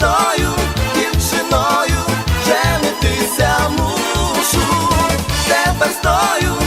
весною, дівчиною женитися мушу, тепер стою.